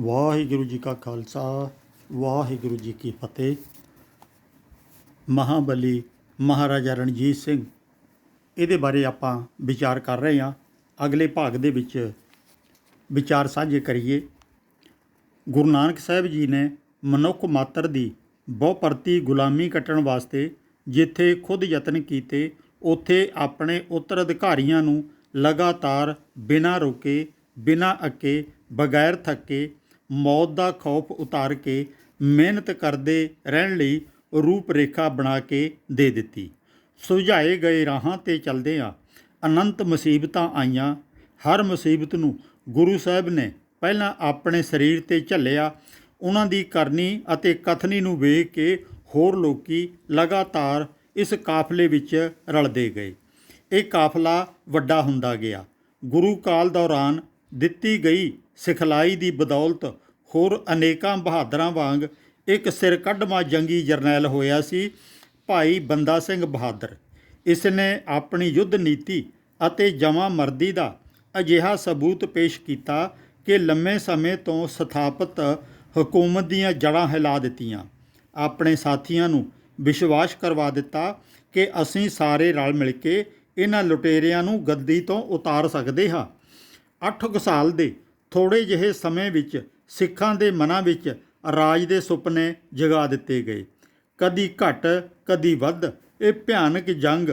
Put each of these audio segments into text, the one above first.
ਵਾਹਿਗੁਰੂ ਜੀ ਕਾ ਖਾਲਸਾ, ਵਾਹਿਗੁਰੂ ਜੀ ਕੀ ਫਤਿਹ। ਮਹਾਬਲੀ ਮਹਾਰਾਜਾ ਰਣਜੀਤ ਸਿੰਘ, ਇਹਦੇ ਬਾਰੇ ਆਪਾਂ ਵਿਚਾਰ ਕਰ ਰਹੇ ਹਾਂ। ਅਗਲੇ ਭਾਗ ਦੇ ਵਿੱਚ ਵਿਚਾਰ ਸਾਂਝੇ ਕਰੀਏ। ਗੁਰੂ ਨਾਨਕ ਸਾਹਿਬ ਜੀ ਨੇ ਮਨੁੱਖ ਮਾਤਰ ਦੀ ਬਹੁਪਰਤੀ ਗੁਲਾਮੀ ਕੱਟਣ ਵਾਸਤੇ ਜਿੱਥੇ ਖੁਦ ਯਤਨ ਕੀਤੇ, ਉੱਥੇ ਆਪਣੇ ਉੱਤਰਾਧਿਕਾਰੀਆਂ ਨੂੰ ਲਗਾਤਾਰ ਬਿਨਾਂ ਰੁਕੇ, ਬਿਨਾਂ ਅੱਕੇ, ਬਗੈਰ ਥੱਕੇ ਮੌਤ ਦਾ ਖੌਫ ਉਤਾਰ ਕੇ ਮਿਹਨਤ ਕਰਦੇ ਰਹਿਣ ਲਈ ਰੂਪ ਰੇਖਾ ਬਣਾ ਕੇ ਦੇ ਦਿੱਤੀ। ਸੁਝਾਏ ਗਏ ਰਾਹਾਂ ਤੇ ਚੱਲਦੇ ਆ ਅਨੰਤ ਮੁਸੀਬਤਾਂ ਆਈਆਂ। ਹਰ ਮੁਸੀਬਤ ਨੂੰ ਗੁਰੂ ਸਾਹਿਬ ਨੇ ਪਹਿਲਾਂ ਆਪਣੇ ਸਰੀਰ ਤੇ ਝੱਲਿਆ। ਉਹਨਾਂ ਦੀ ਕਰਨੀ ਅਤੇ ਕਥਨੀ ਨੂੰ ਵੇਖ ਕੇ ਹੋਰ ਲੋਕੀ ਲਗਾਤਾਰ ਇਸ ਕਾਫਲੇ ਵਿੱਚ ਰਲਦੇ ਗਏ। ਇਹ ਕਾਫਲਾ ਵੱਡਾ ਹੁੰਦਾ ਗਿਆ। ਗੁਰੂ ਕਾਲ ਦੌਰਾਨ ਦਿੱਤੀ ਗਈ ਸਿਖਲਾਈ ਦੀ ਬਦੌਲਤ ਹੋਰ ਅਨੇਕਾਂ ਬਹਾਦਰਾਂ ਵਾਂਗ ਇੱਕ ਸਿਰ ਕੱਢਵਾਂ ਜੰਗੀ ਜਰਨੈਲ ਹੋਇਆ ਸੀ ਭਾਈ ਬੰਦਾ ਸਿੰਘ ਬਹਾਦਰ। ਇਸ ਨੇ ਆਪਣੀ ਯੁੱਧ ਨੀਤੀ ਅਤੇ ਜਮਾ ਮਰਦੀ ਦਾ ਅਜਿਹਾ ਸਬੂਤ ਪੇਸ਼ ਕੀਤਾ ਕਿ ਲੰਮੇ ਸਮੇਂ ਤੋਂ ਸਥਾਪਿਤ ਹਕੂਮਤ ਦੀਆਂ ਜੜ੍ਹਾਂ ਹਿਲਾ ਦਿੱਤੀਆਂ। ਆਪਣੇ ਸਾਥੀਆਂ ਨੂੰ ਵਿਸ਼ਵਾਸ ਕਰਵਾ ਦਿੱਤਾ ਕਿ ਅਸੀਂ ਸਾਰੇ ਰਲ ਮਿਲ ਕੇ ਇਹਨਾਂ ਲੁਟੇਰਿਆਂ ਨੂੰ ਗੱਦੀ ਤੋਂ ਉਤਾਰ ਸਕਦੇ ਹਾਂ। ਅੱਠ ਕੁ ਸਾਲ ਦੇ ਥੋੜੇ ਜਿਹੇ ਸਮੇਂ ਵਿੱਚ ਸਿੱਖਾਂ ਦੇ ਮਨਾਂ ਵਿੱਚ ਰਾਜ ਦੇ ਸੁਪਨੇ ਜਗਾ ਦਿੱਤੇ ਗਏ। ਕਦੀ ਘਟ, ਕਦੀ ਵੱਧ ਇਹ ਭਿਆਨਕ ਜੰਗ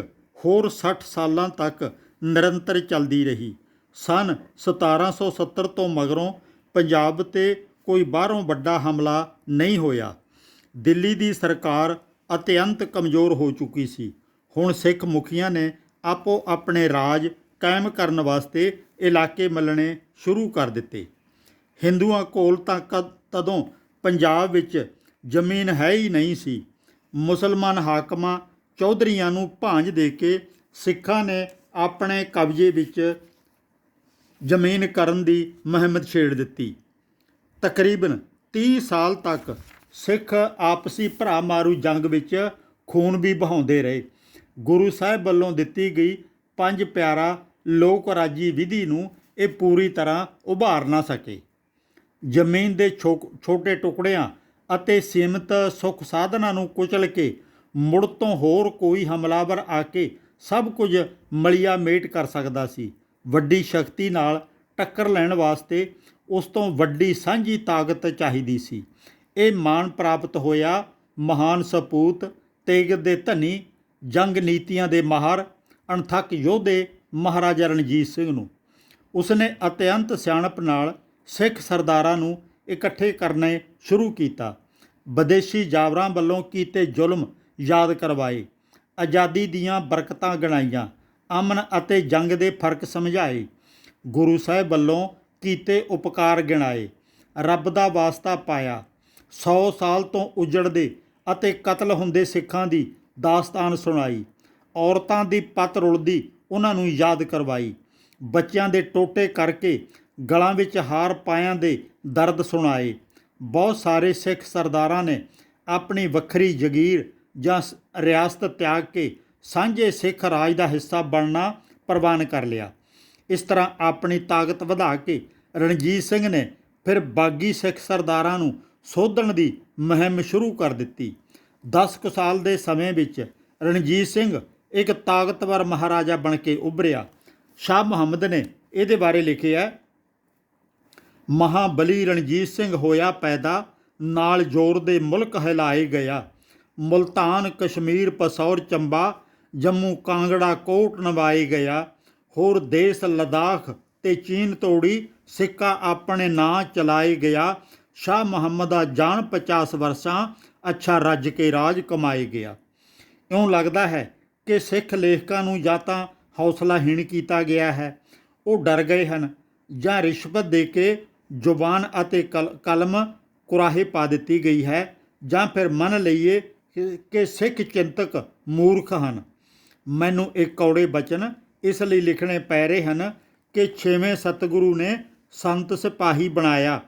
ਹੋਰ 60 ਸਾਲਾਂ ਤੱਕ ਨਿਰੰਤਰ ਚੱਲਦੀ ਰਹੀ। ਸਨ 1770 ਤੋਂ ਮਗਰੋਂ ਪੰਜਾਬ ਤੇ ਕੋਈ ਬਾਹਰੋਂ ਵੱਡਾ ਹਮਲਾ ਨਹੀਂ ਹੋਇਆ। ਦਿੱਲੀ ਦੀ ਸਰਕਾਰ ਅਤਿਅੰਤ ਕਮਜ਼ੋਰ ਹੋ ਚੁੱਕੀ ਸੀ। ਹੁਣ ਸਿੱਖ ਮੁਖੀਆਂ ਨੇ ਆਪੋ ਆਪਣੇ ਰਾਜ ਕਾਇਮ ਕਰਨ ਵਾਸਤੇ ਇਲਾਕੇ ਮੱਲਣੇ ਸ਼ੁਰੂ ਕਰ ਦਿੱਤੇ। ਹਿੰਦੂਆਂ ਕੋਲ ਤਾਂ ਕਦ, ਤਦੋਂ ਪੰਜਾਬ ਵਿੱਚ ਜ਼ਮੀਨ ਹੈ ਹੀ ਨਹੀਂ ਸੀ। ਮੁਸਲਮਾਨ ਹਾਕਮਾਂ ਚੌਧਰੀਆਂ ਨੂੰ ਭਾਂਜ ਦੇ ਕੇ ਸਿੱਖਾਂ ਨੇ ਆਪਣੇ ਕਬਜ਼ੇ ਵਿੱਚ ਜ਼ਮੀਨ ਕਰਨ ਦੀ ਮੁਹਿੰਮ ਛੇੜ ਦਿੱਤੀ। ਤਕਰੀਬਨ 30 ਸਾਲ ਤੱਕ ਸਿੱਖ ਆਪਸੀ ਭਰਾ ਮਾਰੂ ਜੰਗ ਵਿੱਚ ਖੂਨ ਵੀ ਬਹਾਉਂਦੇ ਰਹੇ। ਗੁਰੂ ਸਾਹਿਬ ਵੱਲੋਂ ਦਿੱਤੀ ਗਈ ਪੰਜ ਪਿਆਰਾ ਲੋਕ ਰਾਜੀ ਵਿਧੀ ਨੂੰ ਇਹ ਪੂਰੀ ਤਰ੍ਹਾਂ ਉਭਾਰ ਨਾ ਸਕੇ। ਜ਼ਮੀਨ ਦੇ ਛੋ- ਛੋਟੇ ਟੁਕੜਿਆਂ ਅਤੇ ਸੀਮਤ ਸੁੱਖ ਸਾਧਨਾਂ ਨੂੰ ਕੁਚਲ ਕੇ ਮੁੜ ਤੋਂ ਹੋਰ ਕੋਈ ਹਮਲਾਵਰ ਆ ਕੇ ਸਭ ਕੁਝ ਮਲਿਆ ਮੇਟ ਕਰ ਸਕਦਾ ਸੀ। ਵੱਡੀ ਸ਼ਕਤੀ ਨਾਲ ਟੱਕਰ ਲੈਣ ਵਾਸਤੇ ਉਸ ਤੋਂ ਵੱਡੀ ਸਾਂਝੀ ਤਾਕਤ ਚਾਹੀਦੀ ਸੀ। ਇਹ ਮਾਣ ਪ੍ਰਾਪਤ ਹੋਇਆ ਮਹਾਨ ਸਪੂਤ ਤੇਗ ਦੇ ਧਨੀ ਜੰਗ ਨੀਤੀਆਂ ਦੇ ਮਾਹਰ ਅਣਥੱਕ ਯੋਧੇ ਮਹਾਰਾਜਾ ਰਣਜੀਤ ਸਿੰਘ ਨੂੰ। ਉਸਨੇ ਅਤਿਅੰਤ ਸਿਆਣਪ ਨਾਲ ਸਿੱਖ ਸਰਦਾਰਾਂ ਨੂੰ ਇਕੱਠੇ ਕਰਨੇ ਸ਼ੁਰੂ ਕੀਤਾ। ਵਿਦੇਸ਼ੀ ਜਾਵਰਾਂ ਵੱਲੋਂ ਕੀਤੇ ਜ਼ੁਲਮ ਯਾਦ ਕਰਵਾਏ। ਆਜ਼ਾਦੀ ਦੀਆਂ ਬਰਕਤਾਂ ਗਣਾਈਆਂ। ਅਮਨ ਅਤੇ ਜੰਗ ਦੇ ਫ਼ਰਕ ਸਮਝਾਏ। ਗੁਰੂ ਸਾਹਿਬ ਵੱਲੋਂ ਕੀਤੇ ਉਪਕਾਰ ਗਿਣਾਏ। ਰੱਬ ਦਾ ਵਾਸਤਾ ਪਾਇਆ। 100 ਸਾਲ ਤੋਂ ਉਜੜਦੇ ਅਤੇ ਕਤਲ ਹੁੰਦੇ ਸਿੱਖਾਂ ਦੀ ਦਾਸਤਾਨ ਸੁਣਾਈ। ਔਰਤਾਂ ਦੀ ਪਤ ਰੁਲਦੀ ਉਹਨਾਂ ਨੂੰ ਯਾਦ ਕਰਵਾਈ। ਬੱਚਿਆਂ ਦੇ ਟੋਟੇ ਕਰਕੇ ਗਲਾਂ ਵਿੱਚ ਹਾਰ ਪਾਇਆਂ ਦੇ ਦਰਦ ਸੁਣਾਏ। ਬਹੁਤ ਸਾਰੇ ਸਿੱਖ ਸਰਦਾਰਾਂ ਨੇ ਆਪਣੀ ਵੱਖਰੀ ਜਗੀਰ ਜਾਂ ਸ- ਰਿਆਸਤ ਤਿਆਗ ਕੇ ਸਾਂਝੇ ਸਿੱਖ ਰਾਜ ਦਾ ਹਿੱਸਾ ਬਣਨਾ ਪ੍ਰਵਾਨ ਕਰ ਲਿਆ। ਇਸ ਤਰ੍ਹਾਂ ਆਪਣੀ ਤਾਕਤ ਵਧਾ ਕੇ ਰਣਜੀਤ ਸਿੰਘ ਨੇ ਫਿਰ ਬਾਗੀ ਸਿੱਖ ਸਰਦਾਰਾਂ ਨੂੰ ਸੋਧਣ ਦੀ ਮੁਹਿੰਮ ਸ਼ੁਰੂ ਕਰ ਦਿੱਤੀ। 10 ਕੁ ਸਾਲ ਦੇ ਸਮੇਂ ਵਿੱਚ ਰਣਜੀਤ ਸਿੰਘ ਇੱਕ ਤਾਕਤਵਰ ਮਹਾਰਾਜਾ ਬਣ ਕੇ ਉਭਰਿਆ। ਸ਼ਾਹ ਮੁਹੰਮਦ ਨੇ ਇਹਦੇ ਬਾਰੇ ਲਿਖਿਆ ਮਹਾਬਲੀ ਰਣਜੀਤ ਸਿੰਘ ਹੋਇਆ ਪੈਦਾ, ਨਾਲ ਜ਼ੋਰ ਦੇ ਮੁਲਕ ਹਿਲਾਏ ਗਿਆ। ਮੁਲਤਾਨ ਕਸ਼ਮੀਰ ਪਸੌਰ ਚੰਬਾ, ਜੰਮੂ ਕਾਂਗੜਾ ਕੋਟ ਨਵਾਏ ਗਿਆ। ਹੋਰ ਦੇਸ਼ ਲਦਾਖ ਤੇ ਚੀਨ ਤੋੜੀ, ਸਿੱਕਾ ਆਪਣੇ ਨਾਂ ਚਲਾਏ ਗਿਆ। ਸ਼ਾਹ ਮੁਹੰਮਦ ਦਾ ਜਾਨ 50 ਵਰਸਾਂ ਅੱਛਾ ਰੱਜ ਕੇ ਰਾਜ ਕਮਾਏ ਗਿਆ। ਇਉਂ ਲੱਗਦਾ ਹੈ ਕਿ ਸਿੱਖ ਲੇਖਕਾਂ ਨੂੰ ਜਾਂ ਤਾਂ ਹੌਸਲਾਹੀਣ ਕੀਤਾ ਗਿਆ ਹੈ। ਉਹ ਡਰ ਗਏ ਹਨ ਜਾਂ ਰਿਸ਼ਵਤ ਦੇ ਕੇ ਜ਼ੁਬਾਨ ਅਤੇ ਕਲ- ਕਲਮ ਕੁਰਾਹੇ ਪਾ ਦਿੱਤੀ ਗਈ ਹੈ ਜਾਂ ਫਿਰ ਮੰਨ ਲਈਏ ਕਿ- ਕਿ ਸਿੱਖ ਚਿੰਤਕ ਮੂਰਖ ਹਨ। ਮੈਨੂੰ ਇਹ ਕੌੜੇ ਬਚਨ ਇਸ ਲਈ ਲਿਖਣੇ ਪੈ ਰਹੇ ਹਨ ਕਿ ਛੇਵੇਂ ਸਤਿਗੁਰੂ ਨੇ ਸੰਤ ਸਿਪਾਹੀ ਬਣਾਇਆ।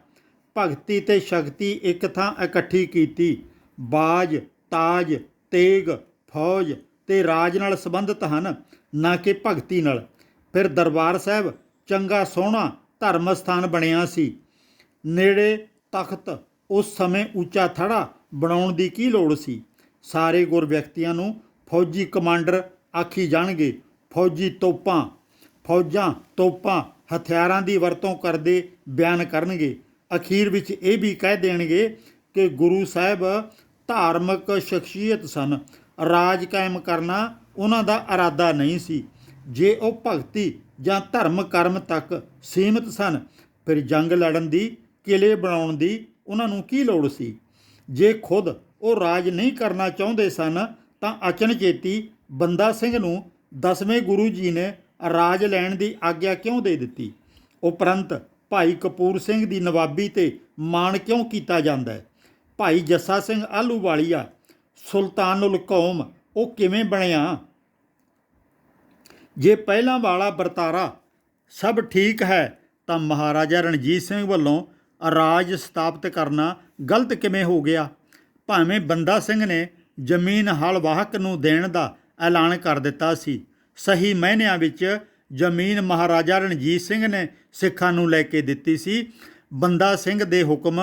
ਭਗਤੀ ਤੇ ਸ਼ਕਤੀ ਇੱਕ ਥਾਂ ਇਕੱਠੀ ਕੀਤੀ। ਬਾਜ, ਤਾਜ, ਤੇਗ, ਫੌਜ ਤੇ ਰਾਜ ਨਾਲ ਸੰਬੰਧਿਤ ਹਨ, ਨਾ ਕਿ ਭਗਤੀ ਨਾਲ। ਫਿਰ ਦਰਬਾਰ ਸਾਹਿਬ ਚੰਗਾ ਸੋਹਣਾ ਧਰਮ ਸਥਾਨ ਬਣਿਆ ਸੀ। ਨੇੜੇ ਤਖਤ ਉਸ ਸਮੇਂ ਉੱਚਾ ਥੜਾ ਬਣਾਉਣ ਦੀ ਕੀ ਲੋੜ ਸੀ? ਸਾਰੇ ਗੁਰ ਵਿਅਕਤੀਆਂ ਨੂੰ ਫੌਜੀ ਕਮਾਂਡਰ ਆਖੀ ਜਾਣਗੇ, ਫੌਜੀ ਤੋਪਾਂ, ਫੌਜਾਂ ਤੋਪਾਂ ਹਥਿਆਰਾਂ ਦੀ ਵਰਤੋਂ ਕਰਦੇ ਬਿਆਨ ਕਰਨਗੇ। ਅਖੀਰ ਵਿੱਚ ਇਹ ਵੀ ਕਹਿ ਦੇਣਗੇ ਕਿ ਗੁਰੂ ਸਾਹਿਬ ਧਾਰਮਿਕ ਸ਼ਖਸੀਅਤ ਸਨ। ਰਾਜ ਕਾਇਮ ਕਰਨਾ ਉਹਨਾਂ ਦਾ ਇਰਾਦਾ ਨਹੀਂ ਸੀ। ਜੇ ਉਹ ਭਗਤੀ ਜਾਂ ਧਰਮ ਕਰਮ ਤੱਕ ਸੀਮਿਤ ਸਨ, ਫਿਰ ਜੰਗ ਲੜਨ ਦੀ, ਕਿਲੇ ਬਣਾਉਣ ਦੀ ਉਹਨਾਂ ਨੂੰ ਕੀ ਲੋੜ ਸੀ? ਜੇ ਖੁਦ ਉਹ ਰਾਜ ਨਹੀਂ ਕਰਨਾ ਚਾਹੁੰਦੇ ਸਨ, ਤਾਂ ਅਚਨਚੇਤੀ ਬੰਦਾ ਸਿੰਘ ਨੂੰ ਦਸਵੇਂ ਗੁਰੂ ਜੀ ਨੇ ਰਾਜ ਲੈਣ ਦੀ ਆਗਿਆ ਕਿਉਂ ਦੇ ਦਿੱਤੀ? ਉਪਰੰਤ ਭਾਈ ਕਪੂਰ ਸਿੰਘ ਦੀ ਨਵਾਬੀ ਤੇ ਮਾਣ ਕਿਉਂ ਕੀਤਾ ਜਾਂਦਾ ਹੈ? ਭਾਈ ਜੱਸਾ ਸਿੰਘ ਆਲੂਵਾਲੀਆ ਸੁਲਤਾਨੁਲ ਕੌਮ, ਉਹ ਕਿਵੇਂ ਬਣਿਆ? ਜੇ ਪਹਿਲਾਂ ਵਾਲਾ ਵਰਤਾਰਾ ਸਭ ਠੀਕ ਹੈ, ਤਾਂ ਮਹਾਰਾਜਾ ਰਣਜੀਤ ਸਿੰਘ ਵੱਲੋਂ ਰਾਜ ਸਥਾਪਿਤ ਕਰਨਾ ਗਲਤ ਕਿਵੇਂ ਹੋ ਗਿਆ? ਭਾਵੇਂ ਬੰਦਾ ਸਿੰਘ ਨੇ ਜ਼ਮੀਨ ਹਲ ਵਾਹਕ ਨੂੰ ਦੇਣ ਦਾ ਐਲਾਨ ਕਰ ਦਿੱਤਾ ਸੀ, ਸਹੀ ਮਾਇਨਿਆਂ ਵਿੱਚ ਜ਼ਮੀਨ ਮਹਾਰਾਜਾ ਰਣਜੀਤ ਸਿੰਘ ਨੇ ਸਿੱਖਾਂ ਨੂੰ ਲੈ ਕੇ ਦਿੱਤੀ ਸੀ। ਬੰਦਾ ਸਿੰਘ ਦੇ ਹੁਕਮ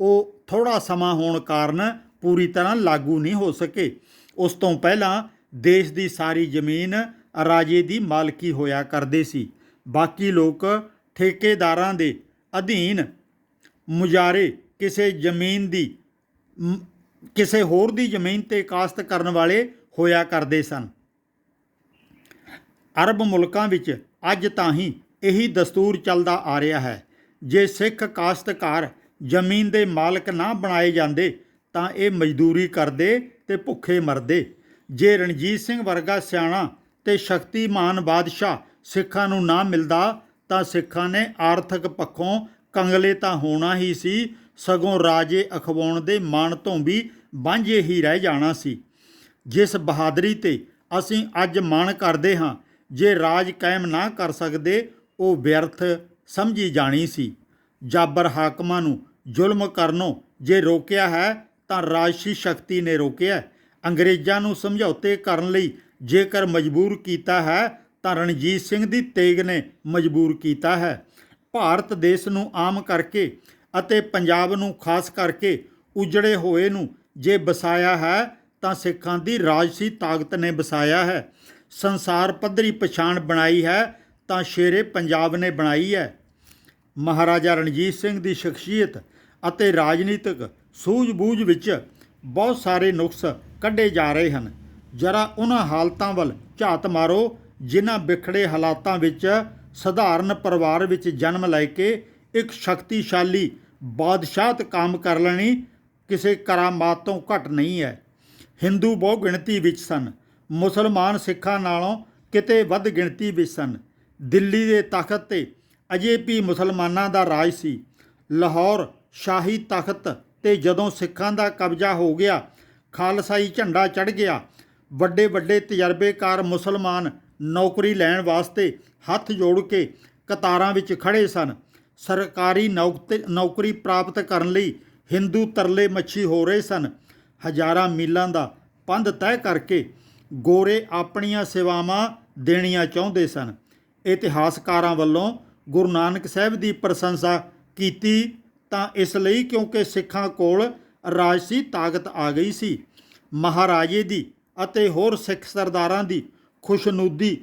ਉਹ ਥੋੜਾ ਸਮਾਂ ਹੋਣ ਕਾਰਨ ਪੂਰੀ ਤਰ੍ਹਾਂ ਲਾਗੂ ਨਹੀਂ ਹੋ ਸਕੇ। ਉਸ ਤੋਂ ਪਹਿਲਾਂ ਦੇਸ਼ ਦੀ ਸਾਰੀ ਜ਼ਮੀਨ ਰਾਜੇ ਦੀ ਮਾਲਕੀ ਹੋਇਆ ਕਰਦੇ ਸੀ। ਬਾਕੀ ਲੋਕ ਠੇਕੇਦਾਰਾਂ ਦੇ ਅਧੀਨ ਮੁਜਾਰੇ ਕਿਸੇ ਜ਼ਮੀਨ ਦੀ ਕਿਸੇ ਹੋਰ ਦੀ ਜ਼ਮੀਨ ਤੇ ਕਾਸ਼ਤ ਕਰਨ ਵਾਲੇ ਹੋਇਆ ਕਰਦੇ ਸਨ। ਅਰਬ ਮੁਲਕਾਂ ਵਿੱਚ ਅੱਜ ਤਾਂ ਹੀ ਇਹੀ ਦਸਤੂਰ ਚੱਲਦਾ ਆ ਰਿਹਾ ਹੈ। ਜੇ ਸਿੱਖ ਕਾਸ਼ਤਕਾਰ ਜ਼ਮੀਨ ਦੇ ਮਾਲਕ ਨਾ ਬਣਾਏ ਜਾਂਦੇ ਤਾਂ ਇਹ ਮਜ਼ਦੂਰੀ ਕਰਦੇ ਤੇ ਭੁੱਖੇ ਮਰਦੇ। ਜੇ ਰਣਜੀਤ ਸਿੰਘ ਵਰਗਾ ਸਿਆਣਾ ਤੇ ਸ਼ਕਤੀਮਾਨ ਬਾਦਸ਼ਾਹ ਸਿੱਖਾਂ ਨੂੰ ਨਾ ਮਿਲਦਾ, ਤਾਂ ਸਿੱਖਾਂ ਨੇ ਆਰਥਿਕ ਪੱਖੋਂ ਕੰਗਲੇ ਤਾਂ ਹੋਣਾ ਹੀ ਸੀ, ਸਗੋਂ ਰਾਜੇ ਅਖਵਾਉਣ ਦੇ ਮਾਣ ਤੋਂ ਵੀ ਵਾਂਝੇ ਹੀ ਰਹਿ ਜਾਣਾ ਸੀ। ਜਿਸ ਬਹਾਦਰੀ ਤੇ ਅਸੀਂ ਅੱਜ ਮਾਣ ਕਰਦੇ ਹਾਂ, ਜੇ ਰਾਜ ਕਾਇਮ ਨਾ ਕਰ ਸਕਦੇ, ਉਹ ਵਿਅਰਥ ਸਮਝੀ ਜਾਣੀ ਸੀ। ਜਾਬਰ ਹਾਕਮਾਂ ਨੂੰ ਜ਼ੁਲਮ ਕਰਨੋਂ ਜੇ ਰੋਕਿਆ ਹੈ ਤਾਂ ਰਾਜਸੀ ਸ਼ਕਤੀ ਨੇ ਰੋਕਿਆ। ਅੰਗਰੇਜ਼ਾਂ ਨੂੰ ਸਮਝੌਤੇ ਕਰਨ ਲਈ ਜੇਕਰ ਮਜਬੂਰ ਕੀਤਾ ਹੈ, ਤਾਂ ਰਣਜੀਤ ਸਿੰਘ ਦੀ ਤੇਗ ਨੇ ਮਜਬੂਰ ਕੀਤਾ ਹੈ। ਭਾਰਤ ਦੇਸ਼ ਨੂੰ ਆਮ ਕਰਕੇ ਅਤੇ ਪੰਜਾਬ ਨੂੰ ਖਾਸ ਕਰਕੇ ਉਜੜੇ ਹੋਏ ਨੂੰ ਜੇ ਬਸਾਇਆ ਹੈ, ਤਾਂ ਸਿੱਖਾਂ ਦੀ ਰਾਜਸੀ ਤਾਕਤ ਨੇ ਬਸਾਇਆ ਹੈ। ਸੰਸਾਰ ਪੱਧਰੀ ਪਛਾਣ ਬਣਾਈ ਹੈ, ਤਾਂ ਸ਼ੇਰੇ ਪੰਜਾਬ ਨੇ ਬਣਾਈ ਹੈ। ਮਹਾਰਾਜਾ ਰਣਜੀਤ ਸਿੰਘ ਦੀ ਸ਼ਖਸੀਅਤ ਅਤੇ ਰਾਜਨੀਤਿਕ ਸੂਝ-ਬੂਝ ਵਿੱਚ ਬਹੁਤ ਸਾਰੇ ਨੁਕਸ ਕੱਢੇ ਜਾ ਰਹੇ ਹਨ। ਜਰਾ ਉਹਨਾਂ ਹਾਲਤਾਂ ਵੱਲ ਝਾਤ ਮਾਰੋ, ਜਿਨ੍ਹਾਂ ਵਿਖੜੇ ਹਾਲਾਤਾਂ ਵਿੱਚ ਸਧਾਰਨ ਪਰਿਵਾਰ ਵਿੱਚ ਜਨਮ ਲੈ ਕੇ ਇੱਕ ਸ਼ਕਤੀਸ਼ਾਲੀ ਬਾਦਸ਼ਾਹਤ ਕਾਮ ਕਰ ਲੈਣੀ ਕਿਸੇ ਕਰਾਮਾਤ ਤੋਂ ਘੱਟ ਨਹੀਂ ਹੈ। ਹਿੰਦੂ ਬਹੁ ਗਿਣਤੀ ਵਿੱਚ ਸਨ। ਮੁਸਲਮਾਨ ਸਿੱਖਾਂ ਨਾਲੋਂ ਕਿਤੇ ਵੱਧ ਗਿਣਤੀ ਵਿੱਚ ਸਨ। ਦਿੱਲੀ ਦੇ ਤਖਤ ਤੇ ਅਜੇ ਵੀ ਮੁਸਲਮਾਨਾਂ ਦਾ ਰਾਜ ਸੀ। ਲਾਹੌਰ ਸ਼ਾਹੀ ਤਖਤ ਤੇ ਜਦੋਂ ਸਿੱਖਾਂ ਦਾ ਕਬਜ਼ਾ ਹੋ ਗਿਆ, ਖਾਲਸਾਈ ਝੰਡਾ ਚੜ ਗਿਆ। ਵੱਡੇ ਵੱਡੇ ਤਜਰਬੇਕਾਰ ਮੁਸਲਮਾਨ ਨੌਕਰੀ ਲੈਣ ਵਾਸਤੇ ਹੱਥ ਜੋੜ ਕੇ ਕਤਾਰਾਂ ਵਿੱਚ ਖੜੇ ਸਨ। ਸਰਕਾਰੀ ਨੌਕਤੇ- ਨੌਕਰੀ ਪ੍ਰਾਪਤ ਕਰਨ ਲਈ ਹਿੰਦੂ ਤਰਲੇ ਮੱਛੀ ਹੋ ਰਹੇ ਸਨ। ਹਜ਼ਾਰਾਂ ਮੀਲਾਂ ਦਾ ਪੰਧ ਤੈਅ ਕਰਕੇ ਗੋਰੇ ਆਪਣੀਆਂ ਸੇਵਾਵਾਂ ਦੇਣੀਆਂ ਚਾਹੁੰਦੇ ਸਨ। ਇਤਿਹਾਸਕਾਰਾਂ ਵੱਲੋਂ ਗੁਰੂ ਨਾਨਕ ਸਾਹਿਬ ਦੀ ਪ੍ਰਸ਼ੰਸਾ ਕੀਤੀ ਤਾਂ ਇਸ ਲਈ ਕਿਉਂਕਿ ਸਿੱਖਾਂ ਕੋਲ ਰਾਜਸੀ ਤਾਕਤ ਆ ਗਈ ਸੀ। ਮਹਾਰਾਜੇ ਦੀ ਅਤੇ ਹੋਰ ਸਿੱਖ ਸਰਦਾਰਾਂ ਦੀ ਖੁਸ਼ਨੂਦੀ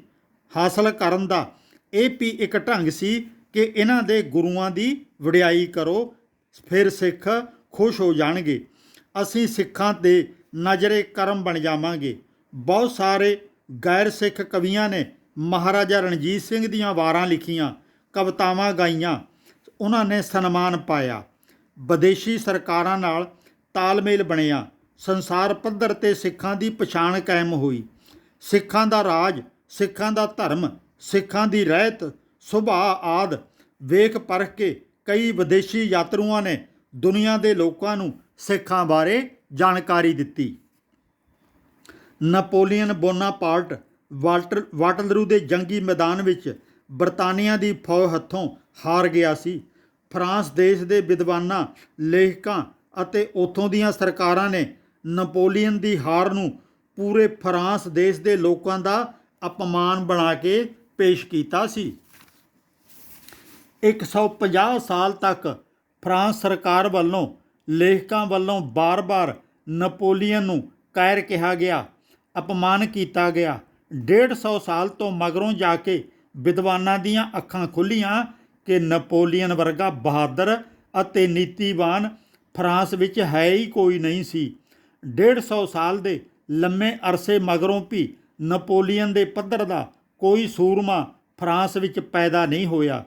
ਹਾਸਲ ਕਰਨ ਦਾ ਇਹ ਵੀ ਇੱਕ ਢੰਗ ਸੀ ਕਿ ਇਹਨਾਂ ਦੇ ਗੁਰੂਆਂ ਦੀ ਵਡਿਆਈ ਕਰੋ, ਫਿਰ ਸਿੱਖ ਖੁਸ਼ ਹੋ ਜਾਣਗੇ। ਅਸੀਂ ਸਿੱਖਾਂ ਦੇ ਨਜ਼ਰੇ ਕਰਮ ਬਣ ਜਾਵਾਂਗੇ। ਬਹੁਤ ਸਾਰੇ ਗੈਰ ਸਿੱਖ ਕਵੀਆਂ ਨੇ ਮਹਾਰਾਜਾ ਰਣਜੀਤ ਸਿੰਘ ਦੀਆਂ ਵਾਰਾਂ ਲਿਖੀਆਂ, ਕਵਿਤਾਵਾਂ ਗਾਈਆਂ ਉਹਨਾਂ ਨੇ ਸਨਮਾਨ ਪਾਇਆ। ਵਿਦੇਸ਼ੀ ਸਰਕਾਰਾਂ ਨਾਲ ਤਾਲਮੇਲ ਬਣਿਆ। ਸੰਸਾਰ ਪੱਧਰ ਤੇ ਸਿੱਖਾਂ ਦੀ ਪਛਾਣ ਕਾਇਮ ਹੋਈ। ਸਿੱਖਾਂ ਦਾ ਰਾਜ, ਸਿੱਖਾਂ ਦਾ ਧਰਮ, ਸਿੱਖਾਂ ਦੀ ਰਹਿਤ, ਸੁਭਾਅ ਆਦ ਵੇਖ ਪਰਖ ਕੇ ਕਈ ਵਿਦੇਸ਼ੀ ਯਾਤਰੂਆਂ ਨੇ ਦੁਨੀਆ ਦੇ ਲੋਕਾਂ ਨੂੰ ਸਿੱਖਾਂ ਬਾਰੇ ਜਾਣਕਾਰੀ ਦਿੱਤੀ। ਨਪੋਲੀਅਨ ਬੋਨਾਪਾਰਟ ਵਾਲਟਰ, ਵਾਟਲਰੂ ਦੇ ਜੰਗੀ ਮੈਦਾਨ ਵਿੱਚ ਬਰਤਾਨੀਆ ਦੀ ਫੌਜ ਹੱਥੋਂ ਹਾਰ ਗਿਆ ਸੀ। ਫਰਾਂਸ ਦੇਸ਼ ਦੇ ਵਿਦਵਾਨਾਂ, ਲੇਖਕਾਂ ਅਤੇ ਉਥੋਂ ਦੀਆਂ ਸਰਕਾਰਾਂ ਨੇ ਨਪੋਲੀਅਨ ਦੀ ਹਾਰ ਨੂੰ ਪੂਰੇ ਫਰਾਂਸ ਦੇਸ਼ ਦੇ ਲੋਕਾਂ ਦਾ ਅਪਮਾਨ ਬਣਾ ਕੇ ਪੇਸ਼ ਕੀਤਾ ਸੀ। 150 ਸਾਲ ਤੱਕ ਫਰਾਂਸ ਸਰਕਾਰ ਵੱਲੋਂ ਲੇਖਕਾਂ ਵੱਲੋਂ ਬਾਰ-ਬਾਰ ਨਪੋਲੀਅਨ ਨੂੰ ਕਾਇਰ ਕਿਹਾ ਗਿਆ, ਅਪਮਾਨ ਕੀਤਾ ਗਿਆ। 150 ਸਾਲ ਤੋਂ ਮਗਰੋਂ ਜਾ ਕੇ ਵਿਦਵਾਨਾਂ ਦੀਆਂ ਅੱਖਾਂ ਖੁੱਲੀਆਂ ਕਿ ਨਪੋਲੀਅਨ ਵਰਗਾ ਬਹਾਦਰ ਅਤੇ ਨੀਤੀਵਾਨ ਫਰਾਂਸ ਵਿੱਚ ਹੈ ਹੀ ਕੋਈ ਨਹੀਂ ਸੀ। 150 ਸਾਲ ਦੇ ਲੰਮੇ ਅਰਸੇ ਮਗਰੋਂ ਵੀ ਨਪੋਲੀਅਨ ਦੇ ਪੱਧਰ ਦਾ ਕੋਈ ਸੂਰਮਾ ਫਰਾਂਸ ਵਿੱਚ ਪੈਦਾ ਨਹੀਂ ਹੋਇਆ।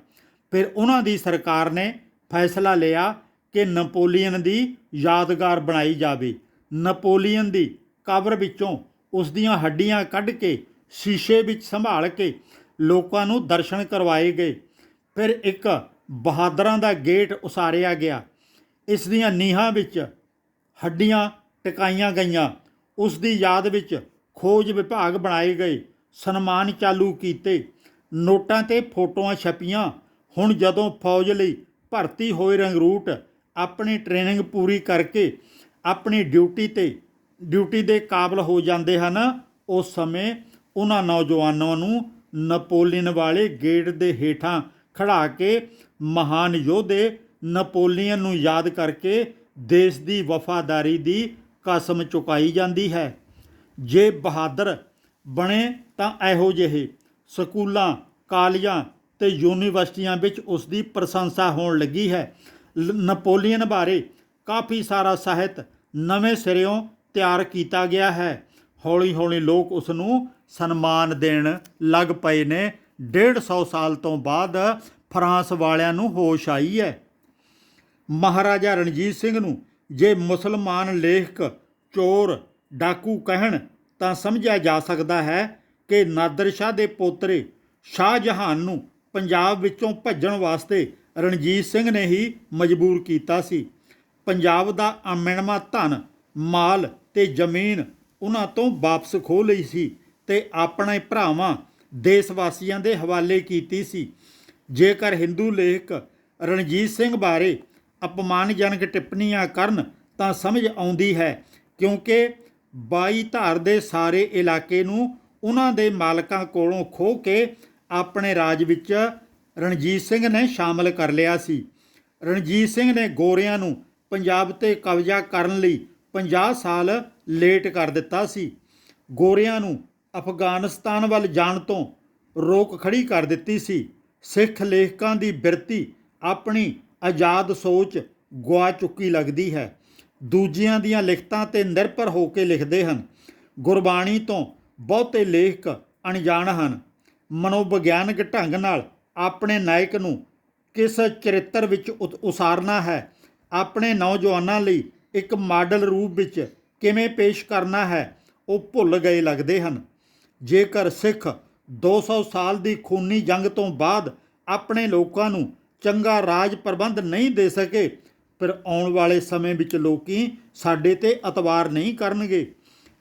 ਫਿਰ ਉਹਨਾਂ ਦੀ ਸਰਕਾਰ ਨੇ ਫੈਸਲਾ ਲਿਆ ਕਿ ਨਪੋਲੀਅਨ ਦੀ ਯਾਦਗਾਰ ਬਣਾਈ ਜਾਵੇ। ਨਪੋਲੀਅਨ ਦੀ ਕਬਰ ਵਿੱਚੋਂ ਉਸ ਦੀਆਂ ਹੱਡੀਆਂ ਕੱਢ ਕੇ ਸ਼ੀਸ਼ੇ ਵਿੱਚ ਸੰਭਾਲ ਕੇ ਲੋਕਾਂ ਨੂੰ ਦਰਸ਼ਨ ਕਰਵਾਏ ਗਏ। ਫਿਰ ਇੱਕ ਬਹਾਦਰਾਂ ਦਾ ਗੇਟ ਉਸਾਰਿਆ ਗਿਆ। ਇਸ ਦੀਆਂ ਨੀਹਾਂ ਵਿੱਚ ਹੱਡੀਆਂ ਟਿਕਾਈਆਂ ਗਈਆਂ। ਉਸ ਦੀ ਯਾਦ ਵਿੱਚ ਖੋਜ ਵਿਭਾਗ ਬਣਾਏ ਗਏ, ਸਨਮਾਨ ਚਾਲੂ ਕੀਤੇ। ਨੋਟਾਂ ਤੇ ਫੋਟੋਆਂ ਛਪੀਆਂ। ਹੁਣ ਜਦੋਂ ਫੌਜ ਲਈ ਭਰਤੀ ਹੋਏ ਰੰਗਰੂਟ ਆਪਣੀ ਟ੍ਰੇਨਿੰਗ ਪੂਰੀ ਕਰਕੇ ਆਪਣੀ ਡਿਊਟੀ ਤੇ, ਡਿਊਟੀ ਦੇ ਕਾਬਲ ਹੋ ਜਾਂਦੇ ਹਨ, ਉਸ ਸਮੇਂ ਉਹਨਾਂ ਨੌਜਵਾਨਾਂ ਨੂੰ ਨਪੋਲੀਅਨ ਵਾਲੇ ਗੇਟ ਦੇ ਹੇਠਾਂ ਖੜਾ ਕੇ ਮਹਾਨ ਯੋਧੇ ਨਪੋਲੀਅਨ ਨੂੰ ਯਾਦ ਕਰਕੇ ਦੇਸ਼ ਦੀ ਵਫਾਦਾਰੀ ਦੀ ਕਸਮ ਚੁਕਾਈ ਜਾਂਦੀ ਹੈ। ਜੇ ਬਹਾਦਰ ਬਣੇ ਤਾਂ ਇਹੋ ਜਿਹੇ ਸਕੂਲਾਂ, ਕਾਲਜਾਂ ਤੇ ਯੂਨੀਵਰਸਿਟੀਆਂ ਵਿੱਚ ਉਸ ਦੀ ਪ੍ਰਸ਼ੰਸਾ ਹੋਣ ਲੱਗੀ ਹੈ। ਲ- ਨਪੋਲੀਅਨ ਬਾਰੇ ਕਾਫੀ ਸਾਰਾ ਸਾਹਿਤ ਨਵੇਂ ਸਿਰਿਓਂ ਤਿਆਰ ਕੀਤਾ ਗਿਆ ਹੈ। ਹੌਲੀ-ਹੌਲੀ ਲੋਕ ਉਸ ਨੂੰ ਸਨਮਾਨ ਦੇਣ ਲੱਗ ਪਏ ਨੇ। 150 ਸਾਲ ਤੋਂ ਬਾਅਦ ਫਰਾਂਸ ਵਾਲਿਆਂ ਨੂੰ ਹੋਸ਼ ਆਈ ਹੈ। ਮਹਾਰਾਜਾ ਰਣਜੀਤ ਸਿੰਘ ਨੂੰ ਜੇ ਮੁਸਲਮਾਨ ਲੇਖਕ ਚੋਰ ਡਾਕੂ ਕਹਿਣ ਤਾਂ ਸਮਝਿਆ ਜਾ ਸਕਦਾ ਹੈ ਕਿ ਨਾਦਰ ਸ਼ਾਹ ਦੇ ਪੋਤਰੇ ਸ਼ਾਹ ਜਹਾਨ ਨੂੰ ਪੰਜਾਬ ਵਿੱਚੋਂ ਭੱਜਣ ਵਾਸਤੇ ਰਣਜੀਤ ਸਿੰਘ ਨੇ ਹੀ ਮਜਬੂਰ ਕੀਤਾ ਸੀ। ਪੰਜਾਬ ਦਾ ਅਮਿਣਮਾ ਧਨ, ਮਾਲ ਤੇ ਜ਼ਮੀਨ ਉਹਨਾਂ ਤੋਂ ਵਾਪਸ ਖੋਹ ਲਈ ਸੀ ਤੇ ਆਪਣੇ ਭਰਾਵਾਂ ਦੇਸ਼ ਵਾਸੀਆਂ ਦੇ ਹਵਾਲੇ ਕੀਤੀ ਸੀ। ਜੇਕਰ ਹਿੰਦੂ ਲੇਖਕ ਰਣਜੀਤ ਸਿੰਘ ਬਾਰੇ ਅਪਮਾਨਜਨਕ ਟਿੱਪਣੀਆਂ ਕਰਨ ਤਾਂ ਸਮਝ ਆਉਂਦੀ ਹੈ, ਕਿਉਂਕਿ 22 ਧਾਰ ਦੇ ਸਾਰੇ ਇਲਾਕੇ ਨੂੰ ਉਹਨਾਂ ਦੇ ਮਾਲਕਾਂ ਕੋਲੋਂ ਖੋਹ ਕੇ ਆਪਣੇ ਰਾਜ ਵਿੱਚ ਰਣਜੀਤ ਸਿੰਘ ਨੇ ਸ਼ਾਮਲ ਕਰ ਲਿਆ ਸੀ। ਰਣਜੀਤ ਸਿੰਘ ਨੇ ਗੋਰਿਆਂ ਨੂੰ ਪੰਜਾਬ ਤੇ ਕਬਜ਼ਾ ਕਰਨ ਲਈ 50 ਸਾਲ ਲੇਟ ਕਰ ਦਿੱਤਾ ਸੀ। ਗੋਰਿਆਂ ਨੂੰ ਅਫਗਾਨਿਸਤਾਨ ਵੱਲ ਜਾਣ ਤੋਂ ਰੋਕ ਖੜੀ ਕਰ ਦਿੱਤੀ ਸੀ। ਸਿੱਖ ਲੇਖਕਾਂ ਦੀ ਬਿਰਤੀ ਆਪਣੀ ਆਜ਼ਾਦ ਸੋਚ ਗਵਾ ਚੁੱਕੀ ਲੱਗਦੀ ਹੈ। ਦੂਜਿਆਂ ਦੀਆਂ ਲਿਖਤਾਂ ਤੇ ਨਿਰਭਰ ਹੋ ਕੇ ਲਿਖਦੇ ਹਨ। ਗੁਰਬਾਣੀ ਤੋਂ ਬਹੁਤੇ ਲੇਖਕ ਅਣਜਾਣ ਹਨ। ਮਨੋਵਿਗਿਆਨਕ ਢੰਗ ਨਾਲ ਆਪਣੇ ਨਾਇਕ ਨੂੰ ਕਿਸ ਚਰਿੱਤਰ ਵਿੱਚ ਉਤ- ਉਸਾਰਨਾ ਹੈ? ਆਪਣੇ ਨੌਜਵਾਨਾਂ ਲਈ ਇੱਕ ਮਾਡਲ ਰੂਪ ਵਿੱਚ ਕਿਵੇਂ ਪੇਸ਼ ਕਰਨਾ ਹੈ? ਉਹ ਭੁੱਲ ਗਏ ਲੱਗਦੇ ਹਨ। ਜੇਕਰ ਸਿੱਖ 200 ਸਾਲ ਦੀ ਖੂਨੀ ਜੰਗ ਤੋਂ ਬਾਅਦ ਆਪਣੇ ਲੋਕਾਂ ਨੂੰ ਚੰਗਾ ਰਾਜ ਪ੍ਰਬੰਧ ਨਹੀਂ ਦੇ ਸਕੇ, ਫਿਰ ਆਉਣ ਵਾਲੇ ਸਮੇਂ ਵਿੱਚ ਲੋਕੀ ਸਾਡੇ ਤੇ ਅਤਵਾਰ ਨਹੀਂ ਕਰਨਗੇ।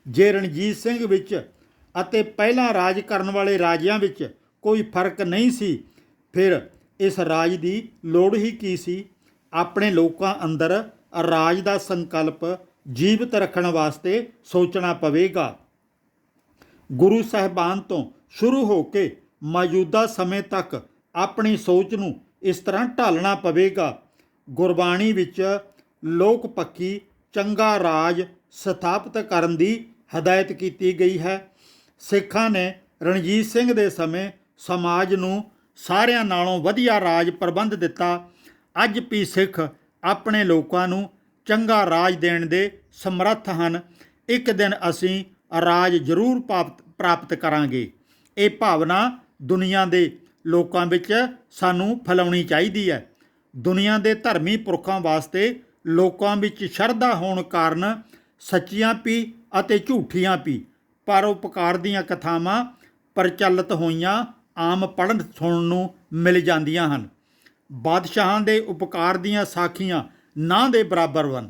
ਜੇ ਰਣਜੀਤ ਸਿੰਘ ਵਿੱਚ ਅਤੇ ਪਹਿਲਾਂ ਰਾਜ ਕਰਨ ਵਾਲੇ ਰਾਜਿਆਂ ਵਿੱਚ ਕੋਈ ਫ਼ਰਕ ਨਹੀਂ ਸੀ, ਫਿਰ ਇਸ ਰਾਜ ਦੀ ਲੋੜ ਹੀ ਕੀ ਸੀ? ਆਪਣੇ ਲੋਕਾਂ ਅੰਦਰ ਰਾਜ ਦਾ ਸੰਕਲਪ ਜੀਵਤ ਰੱਖਣ ਵਾਸਤੇ ਸੋਚਣਾ ਪਵੇਗਾ। ਗੁਰੂ ਸਾਹਿਬਾਨ ਤੋਂ ਸ਼ੁਰੂ ਹੋ ਕੇ ਮੌਜੂਦਾ ਸਮੇਂ ਤੱਕ ਆਪਣੀ ਸੋਚ ਨੂੰ ਇਸ ਤਰ੍ਹਾਂ ਢਾਲਣਾ ਪਵੇਗਾ। ਗੁਰਬਾਣੀ ਵਿੱਚ ਲੋਕ ਪੱਖੀ ਚੰਗਾ ਰਾਜ ਸਥਾਪਿਤ ਕਰਨ ਦੀ ਹਦਾਇਤ ਕੀਤੀ ਗਈ ਹੈ। ਸਿੱਖਾਂ ਨੇ ਰਣਜੀਤ ਸਿੰਘ ਦੇ ਸਮੇਂ ਸਮਾਜ ਨੂੰ ਸਾਰਿਆਂ ਨਾਲੋਂ ਵਧੀਆ ਰਾਜ ਪ੍ਰਬੰਧ ਦਿੱਤਾ। ਅੱਜ ਵੀ ਸਿੱਖ ਆਪਣੇ ਲੋਕਾਂ ਨੂੰ ਚੰਗਾ ਰਾਜ ਦੇਣ ਦੇ ਸਮਰੱਥ ਹਨ। ਇੱਕ ਦਿਨ ਅਸੀਂ ਰਾਜ ਜ਼ਰੂਰ ਪ੍ਰਾਪਤ ਪ੍ਰਾਪਤ ਕਰਾਂਗੇ। ਇਹ ਭਾਵਨਾ ਦੁਨੀਆ ਦੇ ਲੋਕਾਂ ਵਿੱਚ ਸਾਨੂੰ ਫੈਲਾਉਣੀ ਚਾਹੀਦੀ ਹੈ। ਦੁਨੀਆ ਦੇ ਧਰਮੀ ਪੁਰਖਾਂ ਵਾਸਤੇ ਲੋਕਾਂ ਵਿੱਚ ਸ਼ਰਧਾ ਹੋਣ ਕਾਰਨ ਸੱਚੀਆਂ ਪੀ ਅਤੇ ਝੂਠੀਆਂ ਵੀ ਪਰਉਪਕਾਰ ਦੀਆਂ ਕਥਾਵਾਂ ਪ੍ਰਚਲਿਤ ਹੋਈਆਂ ਆਮ ਪੜ੍ਹਨ ਸੁਣਨ ਨੂੰ ਮਿਲ ਜਾਂਦੀਆਂ ਹਨ। ਬਾਦਸ਼ਾਹਾਂ ਦੇ ਉਪਕਾਰ ਦੀਆਂ ਸਾਖੀਆਂ ਨਾ ਦੇ ਬਰਾਬਰ ਹਨ,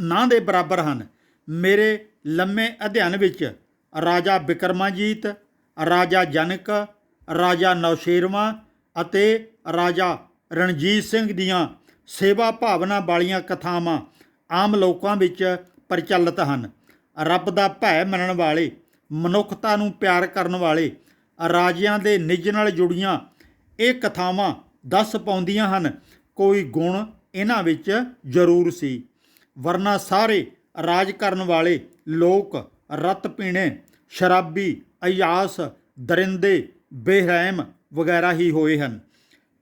ਨਾ ਦੇ ਬਰਾਬਰ ਹਨ। ਮੇਰੇ ਲੰਮੇ ਅਧਿਐਨ ਵਿੱਚ ਰਾਜਾ ਬਿਕਰਮਾਜੀਤ, ਰਾਜਾ ਜਨਕ, ਰਾਜਾ ਨੌਸ਼ੇਰਵਾਂ ਅਤੇ ਰਾਜਾ ਰਣਜੀਤ ਸਿੰਘ ਦੀਆਂ ਸੇਵਾ ਭਾਵਨਾ ਵਾਲੀਆਂ ਕਥਾਵਾਂ ਆਮ ਲੋਕਾਂ ਵਿੱਚ ਪ੍ਰਚਲਿਤ ਹਨ। ਰੱਬ ਦਾ ਭੈ ਮੰਨਣ ਵਾਲੇ, ਮਨੁੱਖਤਾ ਨੂੰ ਪਿਆਰ ਕਰਨ ਵਾਲੇ ਰਾਜਿਆਂ ਦੇ ਨਿੱਜ ਨਾਲ ਜੁੜੀਆਂ ਇਹ ਕਥਾਵਾਂ ਦੱਸ ਪਾਉਂਦੀਆਂ ਹਨ। ਕੋਈ ਗੁਣ ਇਹਨਾਂ ਵਿੱਚ ਜ਼ਰੂਰ ਸੀ। ਵਰਨਾ ਸਾਰੇ ਰਾਜ ਕਰਨ ਵਾਲੇ ਲੋਕ ਰਤ ਪੀਣੇ ਸ਼ਰਾਬੀ, ਅਯਾਸ, ਦਰਿੰਦੇ, ਬੇਰਹਿਮ ਵਗੈਰਾ ਹੀ ਹੋਏ ਹਨ।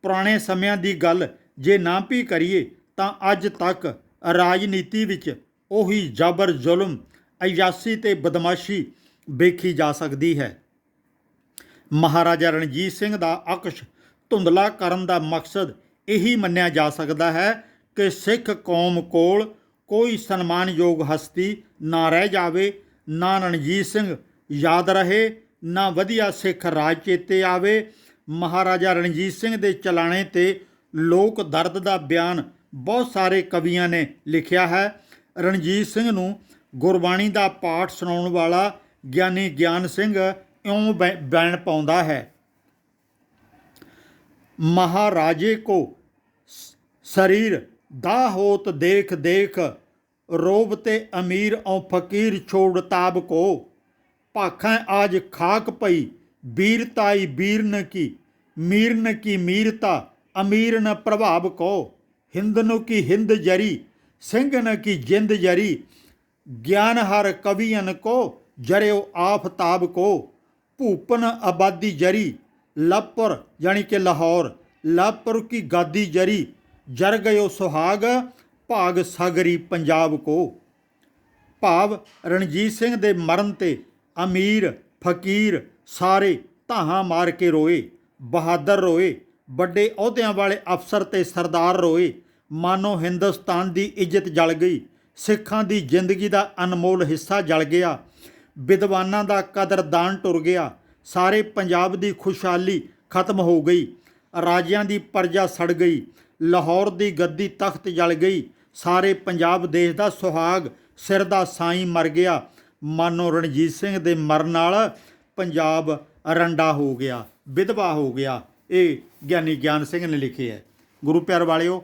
ਪੁਰਾਣੇ ਸਮਿਆਂ ਦੀ ਗੱਲ ਜੇ ਨਾ ਵੀ ਕਰੀਏ ਤਾਂ ਅੱਜ ਤੱਕ ਰਾਜਨੀਤੀ ਵਿੱਚ ਉਹੀ ਜ਼ਬਰ ਜ਼ੁਲਮ ਅਯਾਸੀ ਤੇ ਬਦਮਾਸ਼ੀ ਵੇਖੀ ਜਾ ਸਕਦੀ ਹੈ। ਮਹਾਰਾਜਾ ਰਣਜੀਤ ਸਿੰਘ ਦਾ ਅਕਸ਼ ਧੁੰਦਲਾ ਕਰਨ ਦਾ ਮਕਸਦ ਇਹੀ ਮੰਨਿਆ ਜਾ ਸਕਦਾ ਹੈ ਕਿ ਸਿੱਖ ਕੌਮ ਕੋਲ ਕੋਈ ਸਨਮਾਨਯੋਗ ਹਸਤੀ ਨਾ ਰਹਿ ਜਾਵੇ, ਨਾ ਰਣਜੀਤ ਸਿੰਘ ਯਾਦ ਰਹੇ, ਨਾ ਵਧੀਆ ਸਿੱਖ ਰਾਜ ਚੇਤੇ ਆਵੇ। ਮਹਾਰਾਜਾ ਰਣਜੀਤ ਸਿੰਘ ਦੇ ਚਲਾਣੇ ਤੇ ਲੋਕ ਦਰਦ ਦਾ ਬਿਆਨ ਬਹੁਤ ਸਾਰੇ ਕਵੀਆਂ ਨੇ ਲਿਖਿਆ ਹੈ। ਰਣਜੀਤ ਸਿੰਘ ਨੂੰ ਗੁਰਬਾਣੀ ਦਾ ਪਾਠ ਸੁਣਾਉਣ ਵਾਲਾ ਗਿਆਨੀ ਗਿਆਨ ਸਿੰਘ ਇਉਂ ਬੈ- ਬੈਣ ਪਾਉਂਦਾ ਹੈ। ਮਹਾਰਾਜੇ ਕੋ ਸ- ਸਰੀਰ ਦਾ ਹੋਤ ਦੇਖ ਦੇਖ ਰੋਬ ਤੇ ਅਮੀਰ ਔ ਫਕੀਰ ਛੋੜ ਤਾਬ ਕੋ। ਭਾਖਾਂ ਆਜ ਖਾਕ ਪਈ ਬੀਰਤਾਈ ਵੀਰਨ ਕੀ ਮੀਰਨ ਕੀ ਮੀਰਤਾ ਅਮੀਰ ਨ ਪ੍ਰਭਾਵ ਕੋ। ਹਿੰਦ ਨੂੰ ਕੀ ਹਿੰਦ ਜਰੀ, ਸਿੰਘ ਨ ਕੀ ਜਿੰਦ ਜਰੀ, ਗਿਆਨ ਹਰ ਕਵੀਨ ਕੋ, ਜਰਿਓ ਆਫਤਾਬ ਕੋ। ਭੂਪਨ ਆਬਾਦੀ ਜਰੀ, ਲਾਪੁਰ ਯਾਨੀ ਕਿ ਲਾਹੌਰ, ਲਾਪੁਰ ਕੀ ਗਾਦੀ ਜਰੀ, ਜਰ ਗਇਓ ਸੁਹਾਗ, ਭਾਗ ਸਾਗਰੀ ਪੰਜਾਬ ਕੋ। ਭਾਵ ਰਣਜੀਤ ਸਿੰਘ ਦੇ ਮਰਨ ਤੇ ਅਮੀਰ, ਫਕੀਰ ਸਾਰੇ ਧਾਹਾਂ ਮਾਰ ਕੇ ਰੋਏ, ਬਹਾਦਰ ਰੋਏ, ਵੱਡੇ ਅਹੁਦਿਆਂ ਵਾਲੇ ਅਫਸਰ ਤੇ ਸਰਦਾਰ ਰੋਏ। ਮਾਨੋ ਹਿੰਦੁਸਤਾਨ ਦੀ ਇੱਜ਼ਤ ਜਲ ਗਈ, ਸਿੱਖਾਂ ਦੀ ਜ਼ਿੰਦਗੀ ਦਾ ਅਨਮੋਲ ਹਿੱਸਾ ਜਲ ਗਿਆ। ਵਿਦਵਾਨਾਂ ਦਾ ਕਦਰਦਾਨ ਟੁਰ ਗਿਆ। ਸਾਰੇ ਪੰਜਾਬ ਦੀ ਖੁਸ਼ਹਾਲੀ ਖਤਮ ਹੋ ਗਈ। ਰਾਜਿਆਂ ਦੀ ਪਰਜਾ ਸੜ ਗਈ। ਲਾਹੌਰ ਦੀ ਗੱਦੀ ਤਖਤ ਜਲ ਗਈ। ਸਾਰੇ ਪੰਜਾਬ ਦੇਸ਼ ਦਾ ਸੁਹਾਗ ਸਿਰ ਦਾ ਸਾਈਂ ਮਰ ਗਿਆ। ਮਾਨੋ ਰਣਜੀਤ ਸਿੰਘ ਦੇ ਮਰਨ ਨਾਲ ਪੰਜਾਬ ਰੰਡਾ ਹੋ ਗਿਆ, ਵਿਧਵਾ ਹੋ ਗਿਆ। ਇਹ ਗਿਆਨੀ ਗਿਆਨ ਸਿੰਘ ਨੇ ਲਿਖਿਆ ਹੈ। ਗੁਰੂ ਪਿਆਰ ਵਾਲਿਓ,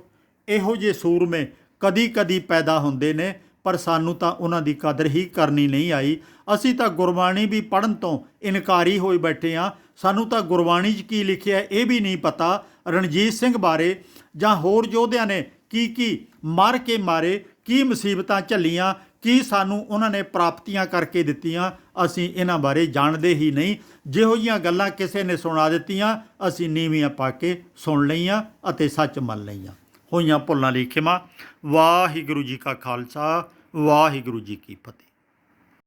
ਇਹੋ ਜਿਹੇ ਸੂਰਮੇ ਕਦੀ ਕਦੀ ਪੈਦਾ ਹੁੰਦੇ ਨੇ, ਪਰ ਸਾਨੂੰ ਤਾਂ ਉਹਨਾਂ ਦੀ ਕਦਰ ਹੀ ਕਰਨੀ ਨਹੀਂ ਆਈ। ਅਸੀਂ ਤਾਂ ਗੁਰਬਾਣੀ ਵੀ ਪੜਨ ਤੋਂ ਇਨਕਾਰੀ ਹੋਏ ਬੈਠੇ ਆ ਸਾਨੂੰ ਤਾਂ ਗੁਰਬਾਣੀ 'ਚ ਕੀ ਲਿਖਿਆ ਇਹ ਵੀ ਨਹੀਂ ਪਤਾ। ਰਣਜੀਤ ਸਿੰਘ ਬਾਰੇ ਜਾਂ ਹੋਰ ਯੋਧਿਆਂ ਨੇ ਕੀ ਕੀ ਮਾਰ ਕੇ ਮਾਰੇ, ਕੀ ਮੁਸੀਬਤਾਂ ਝੱਲੀਆਂ ਕੀ ਸਾਨੂੰ ਉਹਨਾਂ ਨੇ ਪ੍ਰਾਪਤੀਆਂ ਕਰਕੇ ਦਿੱਤੀਆਂ, ਅਸੀਂ ਇਹਨਾਂ ਬਾਰੇ ਜਾਣਦੇ ਹੀ ਨਹੀਂ। ਜਿਹੋ ਜੀਆਂ ਗੱਲਾਂ ਕਿਸੇ ਨੇ ਸੁਣਾ ਦਿੱਤੀਆਂ, ਅਸੀਂ ਨੀਵੀਆਂ ਪਾ ਕੇ ਸੁਣ ਲਈਆਂ ਅਤੇ ਸੱਚ ਮੰਨ ਲਈਆਂ। ਹੋਈਆਂ ਭੁੱਲਾਂ ਲਈ ਖਿਮਾ। ਵਾਹਿਗੁਰੂ ਜੀ ਕਾ ਖਾਲਸਾ, ਵਾਹਿਗੁਰੂ ਜੀ ਕੀ ਫਤਿਹ।